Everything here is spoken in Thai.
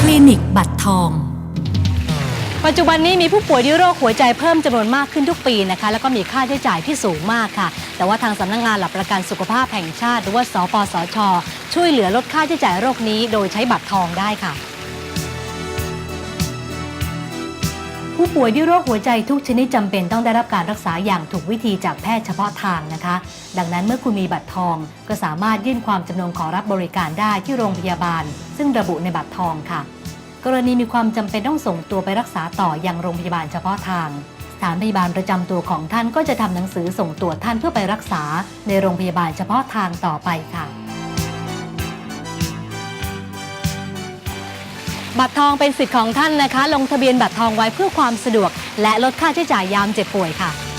คลินิกบัตรทอง ปัจจุบันนี้มีผู้ป่วยด้วยโรคหัวใจเพิ่มจำนวนมากขึ้นทุกปีนะคะ แล้วก็มีค่าใช้จ่ายที่สูงมากค่ะ แต่ว่าทางสำนักงานหลักประกันสุขภาพแห่งชาติ หรือว่าสปสช ช่วยเหลือลดค่าใช้จ่ายโรคนี้โดยใช้บัตรทองได้ค่ะ ผู้ป่วยด้วยโรคหัวใจทุกชนิดจำเป็นต้องได้รับการรักษาอย่างถูกวิธีจากแพทย์เฉพาะทางนะคะ ดังนั้นเมื่อคุณมีบัตรทอง ก็สามารถยื่นความจำนงขอรับบริการได้ที่โรงพยาบาล ซึ่งระบุในบัตรทองค่ะ กรณีมีความจำเป็นต้องส่งตัวไปรักษาต่อยังโรงพยาบาลเฉพาะทาง สถานพยาบาลประจำตัวของท่านก็จะทำหนังสือส่งตัวท่านเพื่อไปรักษาในโรงพยาบาลเฉพาะทางต่อไปค่ะ บัตรทองเป็นสิทธิ์ของท่านนะคะ ลงทะเบียนบัตรทองไว้เพื่อความสะดวก และลดค่าใช้จ่ายยามเจ็บป่วยค่ะ